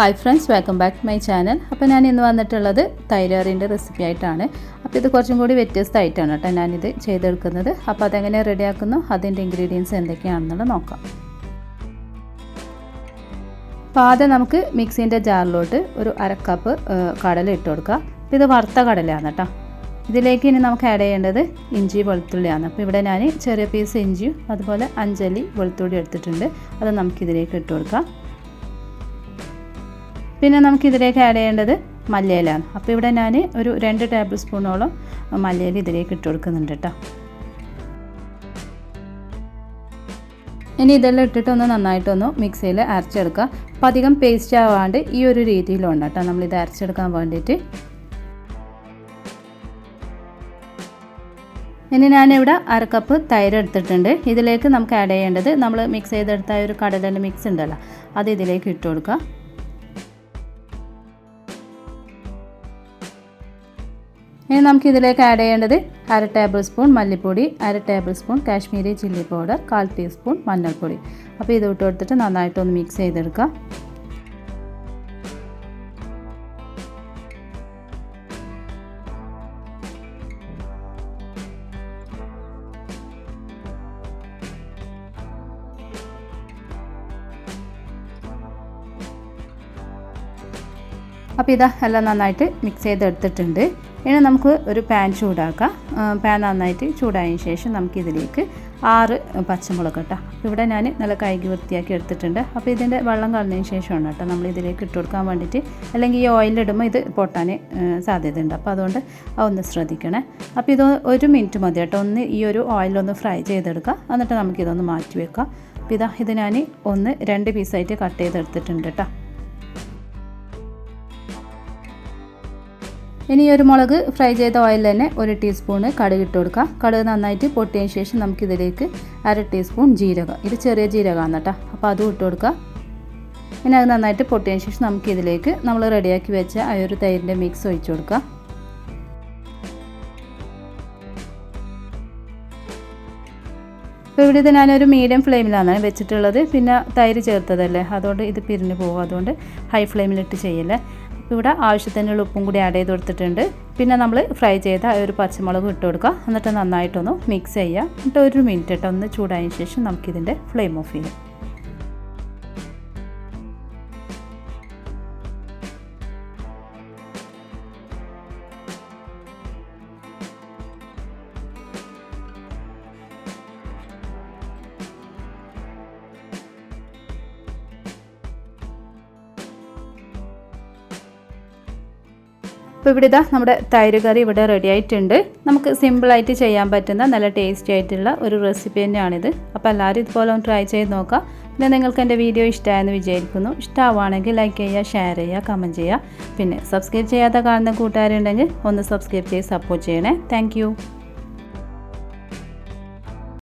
Hi friends welcome back to my channel അപ്പോൾ ഞാൻ ഇന്ന് വന്നിട്ടുള്ളത് തൈരാറിന്റെ റെസിപ്പി ആയിട്ടാണ്. അപ്പോൾ ഇത് കുറച്ചും കൂടി വ്യത്യസ്തമായിട്ടാണ് കേട്ടോ ഞാനിത് ചെയ്തെടുക്കുന്നത്. അപ്പോൾ അതെങ്ങനെ റെഡിയാക്കുന്നു അതിന്റെ ഇൻഗ്രീഡിയൻസ് എന്തൊക്കെയാണെന്നുള്ളത് നോക്കാം. അപ്പോൾ ആദ്യം നമുക്ക് മിക്സിന്റെ ജാറിലോട്ട് ഒരു അരക്കപ്പ് കപ്പ് കടല ഇട്ട് കൊടുക്കുക അപ്പോൾ ഇത് വറുത്ത കടലയാണ് കേട്ടോ. ഇതിലേക്ക് ഇനി നമുക്ക് ആഡ് ചെയ്യേണ്ടത് ഇഞ്ചി വെളുത്തുള്ളിയാണ്. അപ്പോൾ ഇവിടെ ഞാൻ ചെറിയ പീസ് ഇഞ്ചിയും അതുപോലെ അഞ്ചലി വെളുത്തുള്ളി എടുത്തിട്ടുണ്ട്. അത് നമുക്കിതിലേക്ക് ഇട്ട് കൊടുക്കാം. പിന്നെ നമുക്ക് ഇതിലേക്ക് ആഡ് ചെയ്യേണ്ടത് മല്ലിയിലാണ്. അപ്പോൾ ഇവിടെ ഞാൻ ഒരു രണ്ട് ടേബിൾ സ്പൂണോളം മല്ലിയില ഇതിലേക്ക് ഇട്ട് കൊടുക്കുന്നുണ്ട് കേട്ടോ ഇനി ഇതെല്ലാം ഇട്ടിട്ടൊന്ന് നന്നായിട്ടൊന്ന് മിക്സിയിൽ അരച്ചെടുക്കുക. അപ്പം അധികം പേസ്റ്റ് ആവാണ്ട് ഈ ഒരു രീതിയിലുണ്ട് കേട്ടോ നമ്മളിത് അരച്ചെടുക്കാൻ വേണ്ടിയിട്ട്. ഇനി ഞാനിവിടെ അര കപ്പ് തൈര് എടുത്തിട്ടുണ്ട്. ഇതിലേക്ക് നമുക്ക് ആഡ് ചെയ്യേണ്ടത് നമ്മൾ മിക്സ് ചെയ്തെടുത്ത ഒരു കടലിന്റെ മിക്സ് ഉണ്ടല്ലോ. അത് ഇതിലേക്ക് ഇട്ട് കൊടുക്കുക. ഇനി നമുക്ക് ഇതിലേക്ക് ആഡ് ചെയ്യേണ്ടത് അര ടേബിൾ സ്പൂൺ മല്ലിപ്പൊടി അര tablespoon Kashmiri chilli powder കാൽ ടീസ്പൂൺ മഞ്ഞൾപ്പൊടി. അപ്പോൾ ഇത് ഇട്ട് കൊടുത്തിട്ട് നന്നായിട്ടൊന്ന് മിക്സ് ചെയ്തെടുക്കുക അപ്പോൾ ഇതാ എല്ലാം നന്നായിട്ട് മിക്സ് ചെയ്തെടുത്തിട്ടുണ്ട്. ഇനി നമുക്ക് ഒരു പാൻ ചൂടാക്കാം. പാൻ നന്നായിട്ട് ചൂടായതിന് ശേഷം നമുക്കിതിലേക്ക് ആറ് പച്ചമുളക് കേട്ടോ. ഇവിടെ ഞാൻ നല്ല കൈകി വൃത്തിയാക്കി എടുത്തിട്ടുണ്ട്. അപ്പോൾ ഇതിന്റെ വെള്ളം കളഞ്ഞതിന് ശേഷമാണ് കേട്ടോ നമ്മൾ ഇതിലേക്ക് ഇട്ട് കൊടുക്കാൻ വേണ്ടിയിട്ട്. അല്ലെങ്കിൽ ഈ ഓയിലിടുമ്പോൾ ഇത് പൊട്ടാൻ സാധ്യതയുണ്ട്. അപ്പോൾ അതുകൊണ്ട് ഒന്ന് ശ്രദ്ധിക്കണേ. അപ്പോൾ ഇത് ഒരു മിനിറ്റ് മതി കേട്ടോ. ഒന്ന് ഈ ഒരു ഓയിലൊന്ന് ഫ്രൈ ചെയ്തെടുക്കുക. എന്നിട്ട് നമുക്കിതൊന്ന് മാറ്റി വെക്കാം. അപ്പോൾ ഇതാ ഇത് ഞാൻ ഒന്ന് രണ്ട് പീസായിട്ട് കട്ട് ചെയ്തെടുത്തിട്ടുണ്ട് കേട്ടോ. ഇനി ഒരു മുളക് ഫ്രൈ ചെയ്ത ഓയിൽ തന്നെ ഒരു ടീസ്പൂണ് കടുക് ഇട്ട് കൊടുക്കുക കടുക് നന്നായിട്ട് പൊട്ടിയതിന് ശേഷം നമുക്കിതിലേക്ക് അര ടീസ്പൂൺ ജീരകം. ഇത് ചെറിയ ജീരകമാണ് കേട്ടോ അപ്പോൾ അതും ഇട്ട് കൊടുക്കുക പിന്നെ അത് നന്നായിട്ട് പൊട്ടിയതിന് ശേഷം നമുക്കിതിലേക്ക് നമ്മൾ റെഡിയാക്കി വെച്ച ആ ഒരു തൈരിന്റെ മിക്സ് ഒഴിച്ചു കൊടുക്കുക ഇപ്പോൾ ഇവിടെ ഇത് ഞാനൊരു മീഡിയം ഫ്ലെയിമിലാണ് വെച്ചിട്ടുള്ളത്. പിന്നെ തൈര് ചേർത്തതല്ലേ? അതുകൊണ്ട് ഇത് പിരിഞ്ഞു പോകും. അതുകൊണ്ട് ഹൈ ഫ്ലെയിമിലിട്ട് ചെയ്യല്ലേ? ഇവിടെ ആവശ്യത്തിനുള്ള ഉപ്പും കൂടി ആഡ് ചെയ്ത് കൊടുത്തിട്ടുണ്ട്. പിന്നെ നമ്മൾ ഫ്രൈ ചെയ്ത ഒരു പച്ചമുളകും ഇട്ട് കൊടുക്കുക. എന്നിട്ട് നന്നായിട്ടൊന്ന് മിക്സ് ചെയ്യുക. എന്നിട്ട് ഒരു മിനിറ്റ് ഇട്ടൊന്ന് ചൂടായതിന് ശേഷം നമുക്കിതിന്റെ ഫ്ലെയിം ഓഫ് ചെയ്യാം. അപ്പോൾ ഇവിടെ ഇതാ നമ്മുടെ തൈര് കറി ഇവിടെ റെഡി ആയിട്ടുണ്ട്. നമുക്ക് സിമ്പിളായിട്ട് ചെയ്യാൻ പറ്റുന്ന നല്ല ടേസ്റ്റി ആയിട്ടുള്ള ഒരു റെസിപ്പി തന്നെയാണിത്. അപ്പോൾ എല്ലാവരും ഇതുപോലെ ഒന്ന് ട്രൈ ചെയ്ത് നോക്കാം പിന്നെ നിങ്ങൾക്ക് എന്റെ വീഡിയോ ഇഷ്ടമായെന്ന് വിചാരിക്കുന്നു. ഇഷ്ടമാവുകയാണെങ്കിൽ ലൈക്ക് ചെയ്യുക ഷെയർ ചെയ്യുക കമന്റ് ചെയ്യുക. പിന്നെ സബ്സ്ക്രൈബ് ചെയ്യാത്ത കാണുന്ന കൂട്ടുകാരുണ്ടെങ്കിൽ ഒന്ന് സബ്സ്ക്രൈബ് ചെയ്ത് സപ്പോർട്ട് ചെയ്യണേ. താങ്ക്